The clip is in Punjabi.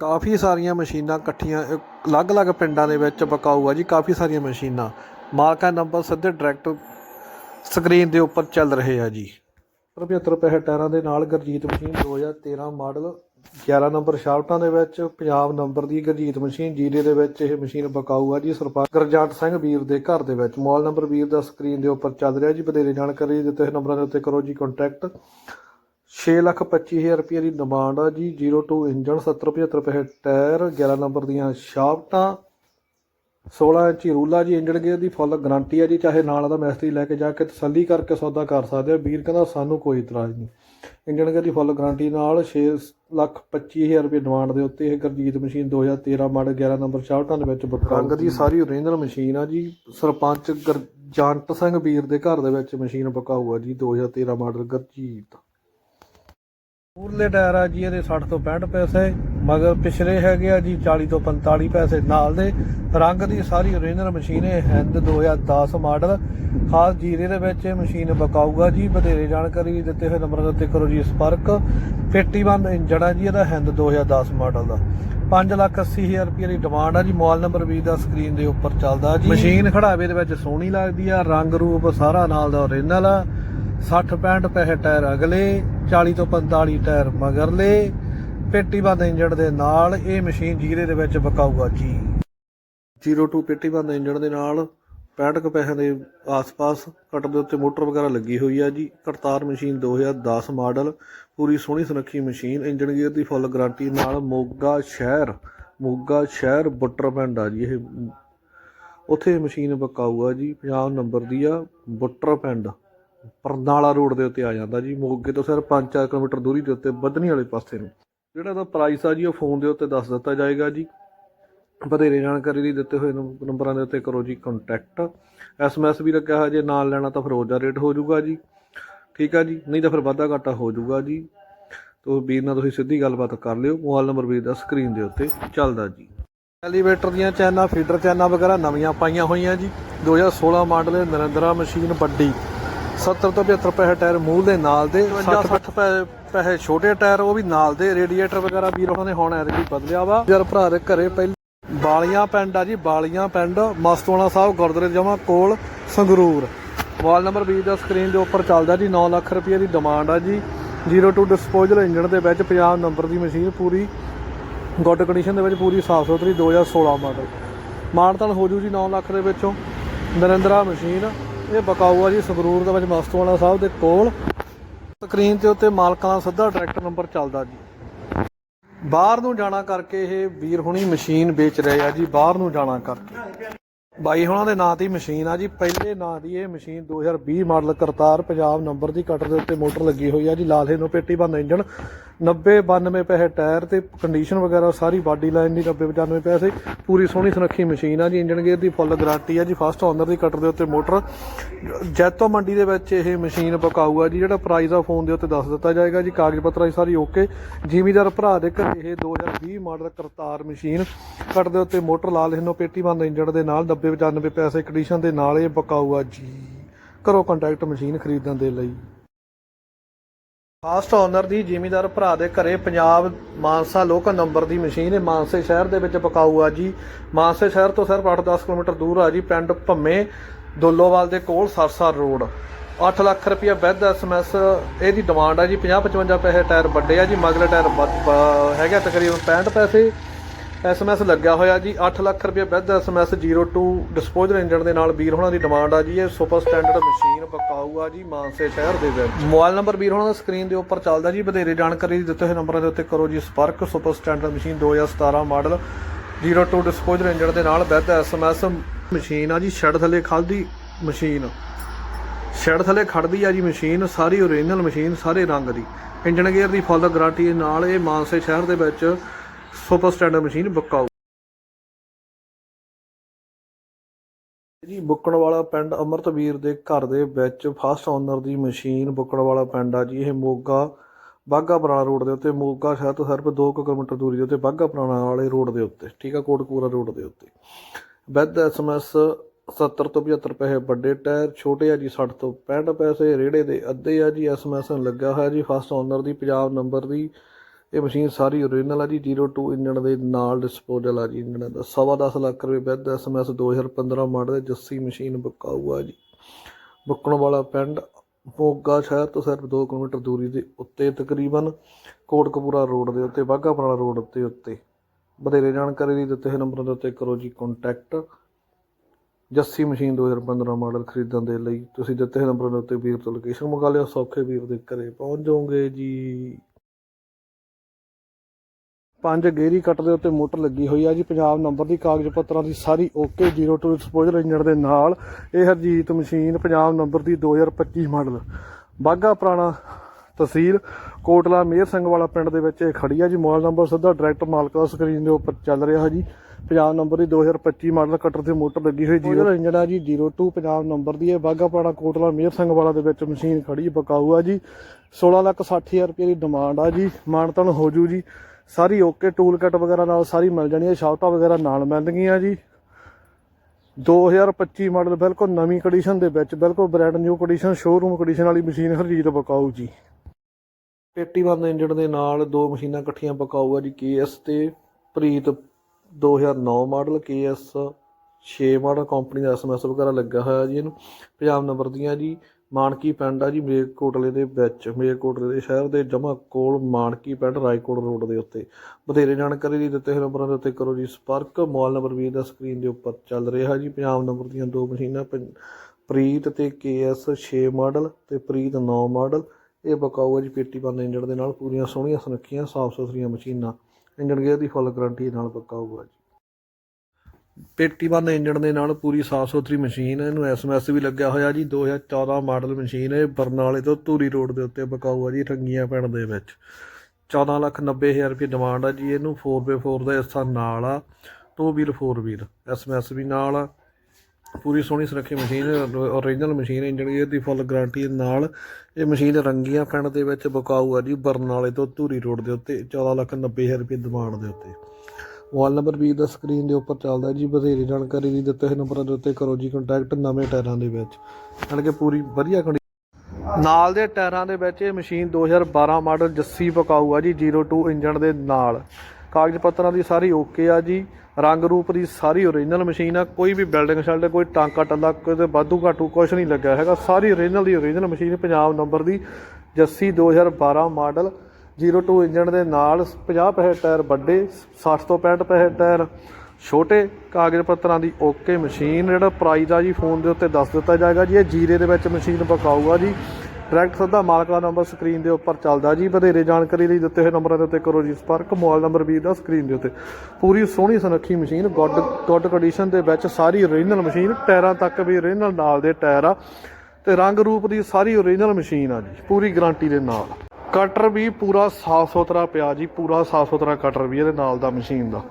ਕਾਫੀ ਸਾਰੀਆਂ ਮਸ਼ੀਨਾਂ ਇਕੱਠੀਆਂ ਅਲੱਗ-ਅਲੱਗ ਪਿੰਡਾਂ ਦੇ ਵਿੱਚ ਬਕਾਊ ਆ ਜੀ, ਕਾਫੀ ਸਾਰੀਆਂ ਮਸ਼ੀਨਾਂ। ਮਾਲਕਾਂ ਨੰਬਰ ਸਿੱਧੇ ਡਾਇਰੈਕਟ ਸਕਰੀਨ ਦੇ ਉੱਪਰ ਚੱਲ ਰਹੇ ਆ ਜੀ। 75 ਪੈਸੇ ਟਾਇਰਾਂ ਦੇ ਨਾਲ ਗਰਜੀਤ ਮਸ਼ੀਨ 2013 ਮਾਡਲ 11 ਨੰਬਰ ਸ਼ਾਫਟਾਂ ਦੇ ਵਿੱਚ, ਪੰਜਾਬ ਨੰਬਰ ਦੀ ਗਰਜੀਤ ਮਸ਼ੀਨ, ਜੀਰੇ ਦੇ ਵਿੱਚ ਇਹ ਮਸ਼ੀਨ ਬਕਾਊ ਆ ਜੀ। ਸਰਪੰਚ ਗਰਜੰਟ ਸਿੰਘ ਵੀਰ ਦੇ ਘਰ ਦੇ ਵਿੱਚ ਮੋਲ ਨੰਬਰ ਵੀਰ ਦਾ ਸਕਰੀਨ ਦੇ ਉੱਪਰ ਚੱਲ ਰਿਹਾ ਜੀ। ਵਧੇਰੇ ਜਾਣਕਾਰੀ ਦਿੱਤੇ ਹੋਏ ਨੰਬਰਾਂ ਦੇ ਉੱਤੇ ਕਰੋ ਜੀ ਕੰਟੈਕਟ 625000 ਰੁਪਏ ਦੀ ਡਿਮਾਂਡ ਆ ਜੀ 02 ਇੰਜਨ 7075 ਪੈਸੇ ਟਾਇਰ 11 ਨੰਬਰ ਦੀਆਂ ਸ਼ਾਫਟਾਂ 16 ਇੰਚੀ ਰੂਲਾ ਜੀ ਇੰਜਨ ਗੇਅਰ ਦੀ ਫੁੱਲ ਗਾਰੰਟੀ ਆ ਜੀ ਚਾਹੇ ਨਾਲ ਦਾ ਮਿਸਤਰੀ ਲੈ ਕੇ ਜਾ ਕੇ ਤਸੱਲੀ ਕਰਕੇ ਸੌਦਾ ਕਰ ਸਕਦੇ ਆ। ਵੀਰ ਕਹਿੰਦਾ ਸਾਨੂੰ ਕੋਈ ਇਤਰਾਜ਼ ਨਹੀਂ। ਇੰਜਨ ਗੇਅਰ ਦੀ ਫੁੱਲ ਗਾਰੰਟੀ ਨਾਲ 6 ਲੱਖ 25000 ਰੁਪਏ ਡਿਮਾਂਡ ਦੇ ਉੱਤੇ ਇਹ ਗਰਜੀਤ ਮਸ਼ੀਨ 2013 ਮਾਡਲ 11 ਨੰਬਰ ਸ਼ਾਫਟਾਂ ਦੇ ਵਿੱਚ ਰੰਗ ਦੀ ਸਾਰੀ ਓਰੀਜਨਲ ਮਸ਼ੀਨ ਆ ਜੀ। ਸਰਪੰਚ ਗਰਜੰਟ ਸਿੰਘ ਵੀਰ ਦੇ ਘਰ ਦੇ ਵਿੱਚ ਮਸ਼ੀਨ ਬਕਾਊ ਆ ਜੀ 2013 ਮਾਡਲ ਗਰਜੀਤ। ਮੂਰਲੇ ਟਾਇਰ ਆ ਜੀ ਇਹਦੇ 60 ਤੋਂ 65 ਪੈਸੇ ਮਗਰ ਪਿਛਲੇ ਹੈਗੇ ਆ ਜੀ 40 ਤੋਂ 45 ਪੈਸੇ ਨਾਲ ਦੇ। ਰੰਗ ਦੀ ਸਾਰੀ ਓਰੀਜਨਲ ਮਸ਼ੀਨ ਹੈ ਹੈਂਦ 2010 ਮਾਡਲ ਖਾਸ ਜੀਰੇ ਦੇ ਵਿੱਚ ਇਹ ਮਸ਼ੀਨ ਬਕਾਊਗਾ ਜੀ ਵਧੇਰੇ ਜਾਣਕਾਰੀ ਦਿੱਤੇ ਹੋਏ ਨੰਬਰ ਦੇ ਉੱਤੇ ਕਰੋ ਜੀ ਸੰਪਰਕ। ਪੇਟੀ ਬੰਦ ਇੰਜਣ ਆ ਜੀ ਇਹਦਾ ਹੈਂਦ 2010 ਮਾਡਲ ਦਾ। 5 ਲੱਖ 80 ਹਜ਼ਾਰ ਰੁਪਏ ਦੀ ਡਿਮਾਂਡ ਆ ਜੀ ਮੋਬਾਈਲ ਨੰਬਰ ਵੀ ਦਾ ਸਕਰੀਨ ਦੇ ਉੱਪਰ ਚੱਲਦਾ ਜੀ। ਮਸ਼ੀਨ ਖੜਾਵੇ ਦੇ ਵਿੱਚ ਸੋਹਣੀ ਲੱਗਦੀ ਆ ਰੰਗ ਰੂਪ ਸਾਰਾ ਨਾਲ ਦਾ ਓਰੀਜਨਲ ਆ। 60 65 ਪੈਸੇ ਟਾਇਰ ਅਗਲੇ 40 ਤੋਂ 45 ਟਾਇਰ ਮਗਰਲੇ ਪੇਟੀਬੰਦ ਇੰਜਣ ਦੇ ਨਾਲ ਇਹ ਮਸ਼ੀਨ ਜੀਰੇ ਦੇ ਵਿੱਚ ਬਕਾਊਗਾ ਜੀ। 02 ਪੇਟੀ ਬੰਦ ਇੰਜਣ ਦੇ ਨਾਲ 65 ਕੁ ਪੈਸਿਆਂ ਦੇ ਆਸ-ਪਾਸ ਕਟ ਦੇ ਉੱਤੇ ਮੋਟਰ ਵਗੈਰਾ ਲੱਗੀ ਹੋਈ ਆ ਜੀ। ਕਰਤਾਰ ਮਸ਼ੀਨ 2010 ਮਾਡਲ, ਪੂਰੀ ਸੋਹਣੀ ਸੁਨੱਖੀ ਮਸ਼ੀਨ, ਇੰਜਣ ਗੇਅਰ ਦੀ ਫੁੱਲ ਗਾਰੰਟੀ ਨਾਲ ਮੋਗਾ ਸ਼ਹਿਰ ਮੋਗਾ ਸ਼ਹਿਰ ਬੁੱਟਰ ਪਿੰਡ ਆ ਜੀ ਇਹ। ਉੱਥੇ ਮਸ਼ੀਨ ਬਕਾਊ ਆ ਜੀ ਪੰਜਾਬ ਨੰਬਰ ਦੀ ਆ, ਬੁੱਟਰ ਪਿੰਡ। ਪਰਨਾਲਾ ਰੋਡ ਦੇ ਉੱਤੇ ਆ ਜਾਂਦਾ ਜੀ ਮੋਗੇ ਤੋਂ ਸਿਰਫ 5-4 ਕਿਲੋਮੀਟਰ ਦੂਰੀ ਦੇ ਉੱਤੇ ਬੱਧਨੀ ਵਾਲੇ ਪਾਸੇ ਨੂੰ। ਜਿਹੜਾ ਦਾ ਪ੍ਰਾਈਸ ਆ ਜੀ, ਉਹ ਫੋਨ ਦੇ ਉੱਤੇ ਦੱਸ ਦਿੱਤਾ ਜਾਏਗਾ ਜੀ। ਵਧੇਰੇ ਜਾਣਕਾਰੀ ਲਈ ਦਿੱਤੇ ਹੋਏ ਨੰਬ- ਨੰਬਰਾਂ ਦੇ ਉੱਤੇ ਕਰੋ ਜੀ ਕੰਟੈਕਟ ਐਸਐਮਐਸ ਵੀ ਲੱਗਿਆ ਹੋਇਆ, ਜੇ ਨਾਲ ਲੈਣਾ ਤਾਂ ਫਿਰ ਉਹਦਾ ਰੇਟ ਹੋ ਜਾਊਗਾ ਜੀ। ਠੀਕ ਆ ਜੀ, ਨਹੀਂ ਤਾਂ ਫਿਰ ਵਾਧਾ ਘਾਟਾ ਹੋ ਜਾਊਗਾ ਜੀ। ਤੋ ਵੀਰ ਨਾਲ ਤੁਸੀਂ ਸਿੱਧੀ ਗੱਲਬਾਤ ਕਰ ਲਿਓ, ਮੋਬਾਈਲ ਨੰਬਰ ਵੀਰ ਦਾ ਸਕਰੀਨ ਦੇ ਉੱਤੇ ਚੱਲਦਾ ਜੀ। ਐਲੀਵੇਟਰ ਦੀਆਂ ਚੈਨਾਂ ਫੀਡਰ ਚੈਨਾਂ ਵਗੈਰਾ ਨਵੀਆਂ ਪਾਈਆਂ ਹੋਈਆਂ ਜੀ। 2016 ਮਾਡਲ ਹੈ ਨਰਿੰਦਰਾ ਮਸ਼ੀਨ ਵੱਡੀ। 70 ਤੋਂ 75 ਪੈਸੇ ਟਾਇਰ ਮੂਲ ਦੇ ਨਾਲ ਦੇ 50 60 ਪੈਸੇ ਛੋਟੇ ਟਾਇਰ ਉਹ ਵੀ ਨਾਲ ਦੇ। ਰੇਡੀਏਟਰ ਵਗੈਰਾ ਵੀਰ ਉਹਨਾਂ ਨੇ ਹੁਣ ਐਤਕੀ ਬਦਲਿਆ ਵਾ। ਯਾਰ ਭਰਾ ਦੇ ਘਰੇ ਪਹਿਲੇ ਬਾਲੀਆਂ ਪਿੰਡ ਆ ਜੀ ਬਾਲੀਆਂ ਪਿੰਡ ਮਸਤੋਣਾ ਸਾਹਿਬ ਗੁਰਦੁਆਰੇ ਜਮਾ ਕੋਲ ਸੰਗਰੂਰ। ਮੋਬਾਈਲ ਨੰਬਰ ਵੀਰ ਦਾ ਸਕਰੀਨ ਦੇ ਉੱਪਰ ਚੱਲਦਾ ਜੀ 9 ਲੱਖ ਰੁਪਏ ਦੀ ਡਿਮਾਂਡ ਆ ਜੀ। 02 ਡਿਸਪੋਜ਼ਲ ਇੰਜਣ ਦੇ ਵਿੱਚ ਪੰਜਾਬ ਨੰਬਰ ਦੀ ਮਸ਼ੀਨ ਪੂਰੀ ਗੁੱਡ ਕੰਡੀਸ਼ਨ ਦੇ ਵਿੱਚ ਪੂਰੀ ਸਾਫ਼ ਸੁਥਰੀ 2016 ਮਾਡਲ ਮਾਨਤਨ ਹੋ ਜੂ ਜੀ 9 ਲੱਖ ਦੇ ਵਿੱਚੋਂ। ਨਰਿੰਦਰਾ ਮਸ਼ੀਨ ਇਹ ਬਕਾਊ ਆ ਜੀ ਸੰਗਰੂਰ ਦੇ ਵਿੱਚ ਮਸਤੋਵਾਲਾ ਸਾਹਿਬ ਦੇ ਕੋਲ। ਸਕਰੀਨ ਤੇ ਉੱਤੇ ਮਾਲਕਾਂ ਦਾ ਸਿੱਧਾ ਡਾਇਰੈਕਟ ਨੰਬਰ ਚੱਲਦਾ ਜੀ। ਬਾਹਰ ਨੂੰ ਜਾਣਾ ਕਰਕੇ ਇਹ ਵੀਰ ਹੁਣੀ ਮਸ਼ੀਨ ਵੇਚ ਰਹੇ ਆ ਜੀ, ਬਾਹਰ ਨੂੰ ਜਾਣਾ ਕਰਕੇ। ਬਾਈ ਹੁਣਾਂ ਦੇ ਨਾਂ ਤੇ ਮਸ਼ੀਨ ਆ ਜੀ। ਪਹਿਲੇ ਨਾਂ ਦੀ ਇਹ machine 2020 model Kartar Punjab number ਦੀ ਕਟਰ ਦੇ ਉੱਤੇ ਮੋਟਰ ਲੱਗੀ ਹੋਈ ਆ ਜੀ। ਲਾਲੇ ਨੂੰ ਪੇਟੀ ਬੰਦ ਇੰਜਣ 90 92 ਪੈਸੇ ਟਾਇਰ ਤੇ ਕੰਡੀਸ਼ਨ ਵਗੈਰਾ ਸਾਰੀ ਬਾਡੀ ਲਾਈਨ ਦੀ 90 95 ਪੈਸੇ। ਪੂਰੀ ਸੋਹਣੀ ਸੁਨੱਖੀ ਮਸ਼ੀਨ ਆ ਜੀ। ਇੰਜਣ ਗੇਅਰ ਦੀ ਫੁੱਲ ਗਾਰੰਟੀ ਆ ਜੀ। ਫਸਟ ਓਨਰ ਦੀ ਕਟਰ ਦੇ ਉੱਤੇ ਮੋਟਰ। ਜੈਤੋ ਮੰਡੀ ਦੇ ਵਿੱਚ ਇਹ ਮਸ਼ੀਨ ਪਕਾਊ ਆ ਜੀ। ਜਿਹੜਾ ਪ੍ਰਾਈਸ ਆ ਫੋਨ ਦੇ ਉੱਤੇ ਦੱਸ ਦਿੱਤਾ ਜਾਏਗਾ ਜੀ। ਕਾਗਜ਼ ਪੱਤਰਾਂ ਦੀ ਸਾਰੀ ਓਕੇ ਜ਼ਿਮੀਦਾਰ ਭਰਾ ਦੇ ਘਰ ਇਹ 2020 ਮਾਡਲ ਕਰਤਾਰ ਮਸ਼ੀਨ ਕਟ ਦੇ ਉੱਤੇ ਮੋਟਰ ਲਾ ਲੈਣੋ ਪੇਟੀ ਬੰਦ ਇੰਜਣ ਦੇ ਨਾਲ 90 95 ਪੈਸੇ ਕੰਡੀਸ਼ਨ ਦੇ ਨਾਲ ਇਹ ਪਕਾਊ ਆ ਜੀ। ਕਰੋ ਕੰਟੈਕਟ ਮਸ਼ੀਨ ਖਰੀਦਣ ਦੇ ਲਈ। ਫਾਸਟ ਓਨਰ ਦੀ ਜ਼ਿਮੀਦਾਰ ਭਰਾ ਦੇ ਘਰੇ ਪੰਜਾਬ ਮਾਨਸਾ ਲੋਕ ਨੰਬਰ ਦੀ ਮਸ਼ੀਨ ਹੈ। ਮਾਨਸੇ ਸ਼ਹਿਰ ਦੇ ਵਿੱਚ ਪਕਾਊ ਆ ਜੀ। ਮਾਨਸੇ ਸ਼ਹਿਰ ਤੋਂ ਸਿਰਫ 8-10 ਕਿਲੋਮੀਟਰ ਦੂਰ ਆ ਜੀ, ਪਿੰਡ ਭੰਮੇ ਦੋਲੋਵਾਲ ਦੇ ਕੋਲ ਸਰਸਾ ਰੋਡ। 8 ਲੱਖ ਰੁਪਇਆ ਵਿਦ ਐਸਐਮਐਸ ਇਹਦੀ ਡਿਮਾਂਡ ਆ ਜੀ। 50-55 ਪੈਸੇ ਟਾਇਰ ਵੱਡੇ ਆ ਜੀ। ਮਗਲੇ ਟਾਇਰ ਬ- ਬ- ਹੈਗਾ ਤਕਰੀਬਨ 65 ਪੈਸੇ। ਐਸਐਮਐਸ ਲੱਗਿਆ ਹੋਇਆ ਜੀ 8 ਲੱਖ ਰੁਪਏ ਵਿਦ ਐਸਐਮਐਸ 02 ਡਿਸਪੋਜ਼ਲ ਇੰਜਣ ਦੇ ਨਾਲ ਵੀਰ ਹੋਣਾ ਦੀ ਡਿਮਾਂਡ ਆ ਜੀ, ਇਹ ਸੁਪਰ ਸਟੈਂਡਰਡ ਮਸ਼ੀਨ ਪਕਾਊ ਆ ਜੀ ਮਾਨਸੇ ਸ਼ਹਿਰ ਦੇ ਵਿੱਚ। ਮੋਬਾਈਲ ਨੰਬਰ ਵੀਰ ਹੋਣਾ ਦਾ ਸਕਰੀਨ ਦੇ ਉੱਪਰ ਚੱਲਦਾ ਜੀ ਵਧੇਰੇ ਜਾਣਕਾਰੀ ਦਿੱਤੇ ਹੋਏ ਨੰਬਰਾਂ ਦੇ ਉੱਤੇ ਕਰੋ ਜੀ ਸੰਪਰਕ super standard machine 2017 model 02 disposal engine ਦੇ ਨਾਲ ਵਿਦ ਐਸਐਮਐਸ ਮਸ਼ੀਨ ਆ ਜੀ ਛੜ ਥੱਲੇ ਖਲਦੀ ਮਸ਼ੀਨ ਸ਼ੈਡ ਥੱਲੇ ਖੜਦੀ ਆ ਜੀ ਮਸ਼ੀਨ ਸਾਰੀ ਓਰੀਜਨਲ ਮਸ਼ੀਨ ਸਾਰੇ ਰੰਗ ਦੀ। ਇੰਜਨ ਗੇਅਰ ਦੀ ਫੁੱਲ ਗਾਰੰਟੀ ਨਾਲ ਇਹ ਮਾਨਸੇ ਸ਼ਹਿਰ ਦੇ ਵਿੱਚ ਸੁਪਰ ਸਟੈਂਡਰ ਮਸ਼ੀਨ ਬੁੱਕਾਊ ਜੀ, ਬੁੱਕਣ ਵਾਲਾ ਪਿੰਡ ਅਮਰਤਵੀਰ ਦੇ ਘਰ ਦੇ ਵਿੱਚ ਫਸਟ ਓਨਰ ਦੀ ਮਸ਼ੀਨ ਬੁੱਕਣ ਵਾਲਾ ਪਿੰਡ ਆ ਜੀ। ਇਹ ਮੋਗਾ ਬਾਗਾ ਪੁਰਾਣਾ ਰੋਡ ਦੇ ਉੱਤੇ, ਮੋਗਾ ਸ਼ਹਿਰ ਤੋਂ ਸਿਰਫ 2 ਕਿਲੋਮੀਟਰ ਦੂਰੀ ਦੇ ਉੱਤੇ ਬਾਗਾ ਪੁਰਾਣਾ ਵਾਲੇ ਰੋਡ ਦੇ ਉੱਤੇ, ਠੀਕ ਆ ਕੋਟਕੂਰਾ ਰੋਡ ਦੇ ਉੱਤੇ। ਵਿਦ ਐਸਐਮਐਸ 70 ਤੋਂ 75 ਪੈਸੇ ਵੱਡੇ, ਟਾਇਰ ਛੋਟੇ ਆ ਜੀ 60 ਤੋਂ 65 ਪੈਸੇ, ਰੇੜੇ ਦੇ ਅੱਧੇ ਆ ਜੀ ਐਸਐਮਐਸ ਲੱਗਾ ਹੋਇਆ ਜੀ। ਫਸਟ ਓਨਰ ਦੀ ਪੰਜਾਬ ਨੰਬਰ ਦੀ ਇਹ ਮਸ਼ੀਨ ਸਾਰੀ ਓਰੀਜਨਲ ਆ ਜੀ 02 ਇੰਜਣ ਦੇ ਨਾਲ ਡਿਸਪੋਜ਼ਲ ਆ ਜੀ ਇੰਜਣ ਦਾ। ਸਵਾ ਦਸ ਲੱਖ ਰੁਪਏ with SMS 2015 model Jassi machine ਬਕਾਊ ਆ ਜੀ। ਬੁੱਕਣ ਵਾਲਾ ਪਿੰਡ ਮੋਗਾ ਸ਼ਹਿਰ ਤੋਂ ਸਿਰਫ 2 ਕਿਲੋਮੀਟਰ ਦੂਰੀ ਦੇ ਉੱਤੇ ਤਕਰੀਬਨ ਕੋਟਕਪੂਰਾ ਰੋਡ ਦੇ ਉੱਤੇ ਬਾਘਾ ਰੋਡ ਦੇ ਉੱਤੇ। ਵਧੇਰੇ ਜਾਣਕਾਰੀ ਲਈ ਦਿੱਤੇ ਹੋਏ ਨੰਬਰਾਂ ਦੇ ਉੱਤੇ ਕਰੋ ਜੀ ਕੰਟੈਕਟ ਜੱਸੀ ਮਸ਼ੀਨ 2015 ਮਾਡਲ ਖਰੀਦਣ ਦੇ ਲਈ ਤੁਸੀਂ ਦਿੱਤੇ ਹੋਏ ਨੰਬਰਾਂ ਦੇ ਉੱਤੇ ਵੀਰ ਤੋਂ ਲੋਕੇਸ਼ਨ ਮੰਗਾ ਲਿਓ, ਸੌਖੇ ਵੀਰ ਦੇ ਘਰੇ ਪਹੁੰਚ ਜਾਓਗੇ ਜੀ। ਪੰਜ ਗੇਰੀ ਕੱਟ ਦੇ ਉੱਤੇ ਮੋਟਰ ਲੱਗੀ ਹੋਈ ਆ ਜੀ। ਪੰਜਾਬ ਨੰਬਰ ਦੀ ਕਾਗਜ਼ ਪੱਤਰਾਂ ਦੀ ਸਾਰੀ ਓਕੇ 02 ਐਕਸਪੋਜ਼ਰ ਇੰਜਣ ਦੇ ਨਾਲ ਇਹ ਹਰਜੀਤ ਮਸ਼ੀਨ ਪੰਜਾਬ ਨੰਬਰ ਦੀ 2025 ਮਾਡਲ। ਬਾਗਾ ਪੁਰਾਣਾ ਤਹਿਸੀਲ ਕੋਟਲਾ ਮੇਰ ਸਿੰਘ ਵਾਲਾ ਪਿੰਡ ਦੇ ਵਿੱਚ ਇਹ ਖੜੀ ਆ ਜੀ। ਮੋਬਾਈਲ ਨੰਬਰ ਸਿੱਧਾ ਡਾਇਰੈਕਟ ਮਾਲਕ ਦਾ ਸਕਰੀਨ ਦੇ ਉੱਪਰ ਚੱਲ ਰਿਹਾ ਜੀ। ਪੰਜਾਬ ਨੰਬਰ ਦੀ 2025 ਮਾਡਲ ਕਟਰ ਤੇ ਮੋਟਰ ਲੱਗੀ ਹੋਈ ਜੀਰੋ ਇੰਜਣ ਆ ਜੀ। 02 ਪੰਜਾਬ ਨੰਬਰ ਦੀ ਹੈ ਬਾਗਾ ਪੁਰਾਣਾ ਕੋਟਲਾ ਮੇਰ ਸਿੰਘ ਵਾਲਾ ਦੇ ਵਿੱਚ ਮਸ਼ੀਨ ਖੜੀ ਬਕਾਊ ਆ ਜੀ। 16 ਲੱਖ 60 ਹਜ਼ਾਰ ਰੁਪਏ ਦੀ ਡਿਮਾਂਡ ਆ ਜੀ। ਮਾਨਤਨ ਹੋ ਜੂ ਜੀ। ਸਾਰੀ ਓਕੇ ਟੂਲ ਕਿਟ ਵਗੈਰਾ ਨਾਲ ਸਾਰੀ ਮਿਲ ਜਾਣੀ ਹੈ। ਸ਼ਾਫਟਾਂ ਵਗੈਰਾ ਨਾਲ ਮਿਲਣਗੀਆਂ ਜੀ। 2025 ਮਾਡਲ ਬਿਲਕੁਲ ਨਵੀਂ ਕੰਡੀਸ਼ਨ ਦੇ ਵਿੱਚ, ਬਿਲਕੁਲ brand new condition showroom condition ਵਾਲੀ ਮਸ਼ੀਨ ਹਰਜੀਤ ਬਕਾਊ ਜੀ। ਪੇਟੀ ਬੰਦ ਇੰਜਣ ਦੇ ਨਾਲ ਦੋ ਮਸ਼ੀਨਾਂ ਇਕੱਠੀਆਂ ਬਕਾਊ ਆ ਜੀ ਕੇਐਸ ਤੇ Preet. 2009 model KS 6 model company ਦਾ ਐਸਐਮਐਸ ਵਗੈਰਾ ਲੱਗਾ ਹੋਇਆ ਜੀ ਇਹਨੂੰ। ਪੰਜਾਬ ਨੰਬਰ ਦੀਆਂ ਜੀ ਮਾਨਕੀ ਪਿੰਡ ਆ ਜੀ ਮਲੇਰਕੋਟਲੇ ਦੇ ਵਿੱਚ, ਮਲੇਰਕੋਟਲੇ ਦੇ ਸ਼ਹਿਰ ਦੇ ਜਮਾ ਕੋਲ ਮਾਨਕੀ ਪਿੰਡ ਰਾਏਕੋਟ ਰੋਡ ਦੇ ਉੱਤੇ। ਵਧੇਰੇ ਜਾਣਕਾਰੀ ਲਈ ਦਿੱਤੇ ਹੋਏ ਨੰਬਰਾਂ ਦੇ ਉੱਤੇ ਕਰੋ ਜੀ, ਸੰਪਰਕ ਮੋਬਾਈਲ ਨੰਬਰ ਵੀ ਦਾ ਸਕਰੀਨ ਦੇ ਉੱਪਰ ਚੱਲ ਰਿਹਾ ਜੀ। ਪੰਜਾਬ ਨੰਬਰ ਦੀਆਂ ਦੋ ਮਸ਼ੀਨਾਂ, ਪੰ- ਪ੍ਰੀਤ ਤੇ ਕੇਐਸ 6 ਮਾਡਲ ਤੇ ਪ੍ਰੀਤ 9 ਮਾਡਲ। ਇਹ ਬਕਾਊ ਜੀ ਪੇਟੀ ਬੰਦ ਇੰਜਣ ਦੇ ਨਾਲ, ਪੂਰੀਆਂ ਸੋਹਣੀਆਂ ਸੁਨੱਖੀਆਂ ਸਾਫ਼ ਸੁਥਰੀਆਂ ਮਸ਼ੀਨਾਂ। ਇੰਜਣ ਗੇਅਰ ਦੀ ਫੁੱਲ ਗਾਰੰਟੀ ਨਾਲ ਬਕਾਊ ਜੀ। ਪੇਟੀ ਬੰਦ ਇੰਜਣ ਦੇ ਨਾਲ ਪੂਰੀ ਸਾਫ਼ ਸੁਥਰੀ ਮਸ਼ੀਨ ਹੈ ਇਹਨੂੰ ਐਸਐਮਐਸ ਵੀ ਲੱਗਿਆ ਹੋਇਆ ਜੀ 2014 ਮਾਡਲ ਮਸ਼ੀਨ, ਇਹ ਬਰਨਾਲੇ ਤੋਂ ਧੂਰੀ ਰੋਡ ਦੇ ਉੱਤੇ ਬਕਾਊ ਆ ਜੀ, ਰੰਗੀਆਂ ਪਿੰਡ ਦੇ ਵਿੱਚ। 14 ਲੱਖ 90 ਹਜ਼ਾਰ ਰੁਪਏ ਡਿਮਾਂਡ ਆ ਜੀ, ਇਹਨੂੰ 4x4 ਦਾ ਹਿੱਸਾ ਨਾਲ ਆ ਟੂ ਵੀਲ 4 ਵੀਲ ਐਸਐਮਐਸ ਵੀ ਨਾਲ ਆ। ਪੂਰੀ ਸੋਹਣੀ ਸੁਰੱਖਿਆ machine original machine engine gear ਦੀ ਫੁੱਲ ਗਾਰੰਟੀ ਨਾਲ ਇਹ ਮਸ਼ੀਨ ਰੰਗੀਆਂ ਪਿੰਡ ਦੇ ਵਿੱਚ ਬਕਾਊ ਆ ਜੀ, ਬਰਨਾਲੇ ਤੋਂ ਧੂਰੀ ਰੋਡ ਦੇ ਉੱਤੇ 14 ਲੱਖ 90 ਹਜ਼ਾਰ ਰੁਪਏ ਡਿਮਾਂਡ ਦੇ ਉੱਤੇ। ਵਾਲ ਨੰਬਰ ਵੀ ਦਾ ਸਕਰੀਨ ਦੇ ਉੱਪਰ ਚੱਲਦਾ ਜੀ ਵਧੇਰੇ ਜਾਣਕਾਰੀ ਲਈ ਦਿੱਤੇ ਹੋਏ ਨੰਬਰਾਂ ਦੇ ਉੱਤੇ ਕਰੋ ਜੀ ਕੰਟੈਕਟ ਨਵੇਂ ਟਾਇਰਾਂ ਦੇ ਵਿੱਚ। ਯਾਨੀ ਕਿ ਪੂਰੀ ਵਧੀਆ ਕੰਡੀ ਨਾਲ ਦੇ ਟਾਇਰਾਂ ਦੇ ਵਿੱਚ ਇਹ ਮਸ਼ੀਨ 2012 ਮਾਡਲ ਜੱਸੀ ਪਕਾਊ ਆ ਜੀ 02 ਇੰਜਣ ਦੇ ਨਾਲ। ਕਾਗਜ਼ ਪੱਤਰਾਂ ਦੀ ਸਾਰੀ ਓਕੇ ਆ ਜੀ, ਰੰਗ ਰੂਪ ਦੀ ਸਾਰੀ ਓਰੀਜਨਲ ਮਸ਼ੀਨ ਆ, ਕੋਈ ਵੀ ਬਿਲਡਿੰਗ ਸ਼ਲਡ ਕੋਈ ਟਾਂਕਾ ਟੱਲਾ, ਕੋਈ ਵਾਧੂ ਘਾਟੂ ਕੁਝ ਨਹੀਂ ਲੱਗਿਆ ਹੈਗਾ। ਸਾਰੀ ਓਰੀਜਨਲ ਦੀ ਓਰੀਜਨਲ ਮਸ਼ੀਨ ਪੰਜਾਬ ਨੰਬਰ ਦੀ ਜੱਸੀ 2012 ਮਾਡਲ 02 ਇੰਜਣ ਦੇ ਨਾਲ 50 ਪੈਸੇ ਟਾਇਰ ਵੱਡੇ 60 ਤੋਂ 65 ਪੈਸੇ ਟਾਇਰ ਛੋਟੇ ਕਾਗਜ਼ ਪੱਤਰਾਂ ਦੀ ਓਕੇ ਮਸ਼ੀਨ, ਜਿਹੜਾ ਪ੍ਰਾਈਜ਼ ਆ ਜੀ ਫੋਨ ਦੇ ਉੱਤੇ ਦੱਸ ਦਿੱਤਾ ਜਾਏਗਾ ਜੀ, ਇਹ ਜੀਰੇ ਦੇ ਵਿੱਚ ਮਸ਼ੀਨ ਪਕਾਊਗਾ ਜੀ। ਡਾਇਰੈਕਟ ਸਿੱਧਾ ਮਾਲਕ ਦਾ ਨੰਬਰ ਸਕਰੀਨ ਦੇ ਉੱਪਰ ਚੱਲਦਾ ਜੀ, ਵਧੇਰੇ ਜਾਣਕਾਰੀ ਲਈ ਦਿੱਤੇ ਹੋਏ ਨੰਬਰਾਂ ਦੇ ਉੱਤੇ ਕਰੋ ਜੀ ਸੰਪਰਕ, ਮੋਬਾਈਲ ਨੰਬਰ ਵੀ ਦਾ ਸਕਰੀਨ ਦੇ ਉੱਤੇ। ਪੂਰੀ ਸੋਹਣੀ ਸੁਨੱਖੀ ਮਸ਼ੀਨ ਗੁੱਡ ਗੁੱਡ ਕੰਡੀਸ਼ਨ ਦੇ ਵਿੱਚ ਸਾਰੀ ਓਰੀਜਨਲ ਮਸ਼ੀਨ, ਟਾਇਰਾਂ ਤੱਕ ਵੀ ਓਰੀਜਨਲ ਨਾਲ ਦੇ ਟਾਇਰ ਆ, ਤੇ ਰੰਗ ਰੂਪ ਦੀ ਸਾਰੀ ਓਰੀਜਨਲ ਮਸ਼ੀਨ ਆ ਜੀ, ਪੂਰੀ ਗਾਰੰਟੀ ਦੇ ਨਾਲ। ਕਟਰ ਵੀ ਪੂਰਾ ਸਾਫ਼ ਸੁਥਰਾ ਪਿਆ ਜੀ, ਪੂਰਾ ਸਾਫ਼ ਸੁਥਰਾ ਕਟਰ ਵੀ ਇਹਦੇ ਨਾਲ ਦਾ ਮਸ਼ੀਨ ਦਾ।